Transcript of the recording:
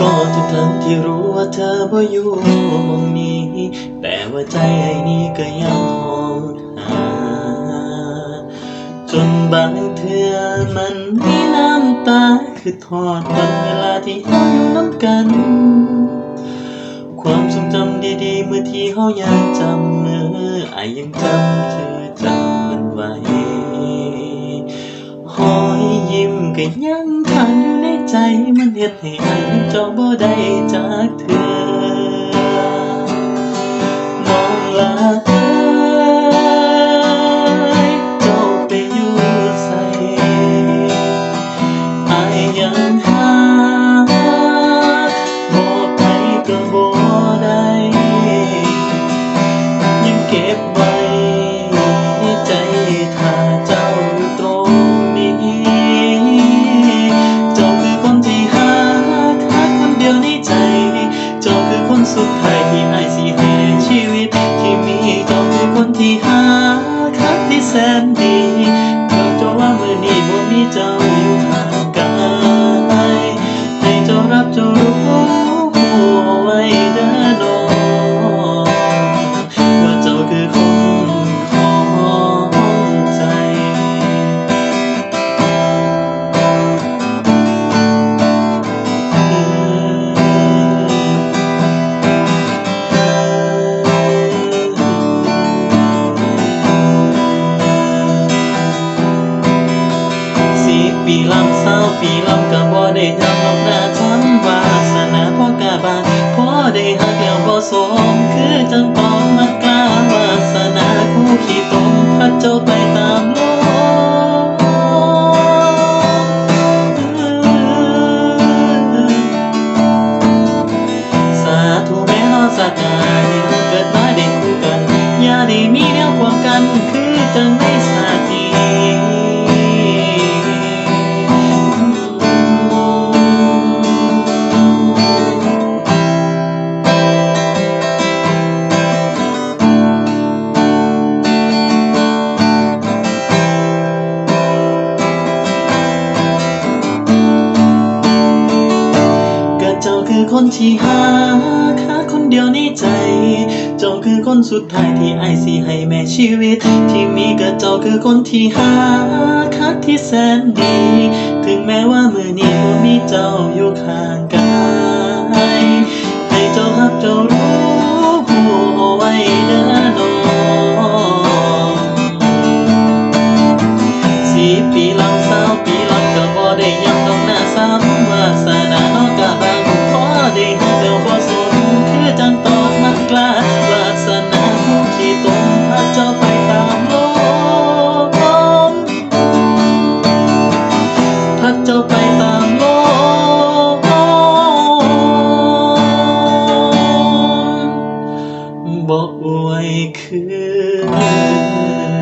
ก็ทุกทั้งที่รู้ว่าเธอบ่อยู่มองนี้ แต่ว่าใจไอ้นี้ก็ยังหองหา จนบางเทื่อมันมีน้ำตา คือทอดวันเวลาที่เฮาอยู่น้ำกัน ความทรงจำดีๆ เมื่อที่เฮายังจำมือไอยังจำชื่อจำมันไว้หอยยิ้มก็ยังทานอยู่ ใจมันเฮ็ดให้อายยังจองบ่ได้จากเธอน้องลาเอ้ยเจ้าไปอยู่ไสอายยังหาบอกไปก็บ่ได้ยังเก็บไว้ บ่ ปีลำก็บ่ได้ทำนอกหน้าทำวาสนาพ่อกาบานพอได้หักแล้วบ่สมคือจังปองมากล้าวาสนาคู่ขี้ตมพัดเจ้าไปตามโลกสาธุแม้เราสักกายเกิดมาได้คู่กัน อย่าได้มีแนวความกันคือจังในสา คือคนที่หาค่าคนเดียวในใจ เจ้าคือคนสุดท้ายที่ไอซีให้แม่ชีวิต ที่มีกับเจ้าคือคนที่หาคักที่แสนดี ถึงแม้ว่ามือนี้บ่มีเจ้าอยู่ข้างกายาเจ้าไปตามลมพัดเจ้าไปตามลมบ่อวยคืน